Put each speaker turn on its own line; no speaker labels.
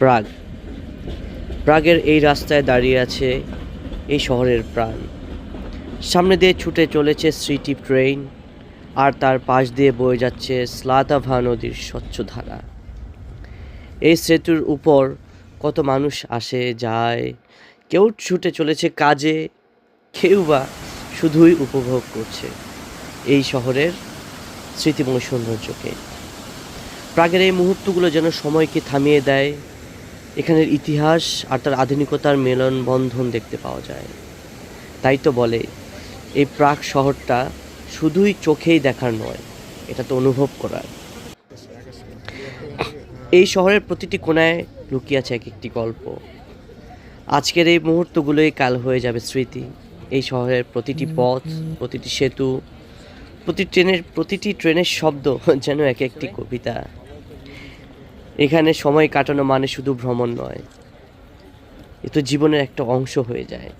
প্রাগ। প্রাগের এই রাস্তায় দাঁড়িয়ে আছে এই শহরের প্রাণ। সামনে দিয়ে ছুটে চলেছে স্মৃতি ট্রেন, আর তার পাশ দিয়ে বয়ে যাচ্ছে স্লাতাভা নদীর স্বচ্ছ ধারা। এই সেতুর উপর কত মানুষ আসে, যায়, কেউ ছুটে চলেছে কাজে, কেউ বা শুধুই উপভোগ করছে এই শহরের স্মৃতিময় সৌন্দর্যকে। প্রাগের এই মুহূর্তগুলো যেন সময়কে থামিয়ে দেয় এখানের ইতিহাস আর তার আধুনিকতার মেলন বন্ধন দেখতে পাওয়া যায়। তাই তো বলে, এই প্রাক শহরটা শুধুই চোখেই দেখার নয়, এটা তো অনুভব করার। এই শহরের প্রতিটি কোণায় লুকিয়ে আছে এক একটি গল্প। আজকের এই মুহূর্তগুলোই কাল হয়ে যাবে স্মৃতি। এই শহরের প্রতিটি পথ, প্রতিটি সেতু, প্রতি ট্রেনের, প্রতিটি ট্রেনের শব্দ যেন এক একটি কবিতা। এখানে সময় কাটানো মানে শুধু ভ্রমণ নয় এ তো জীবনের একটা অংশ হয়ে যায়।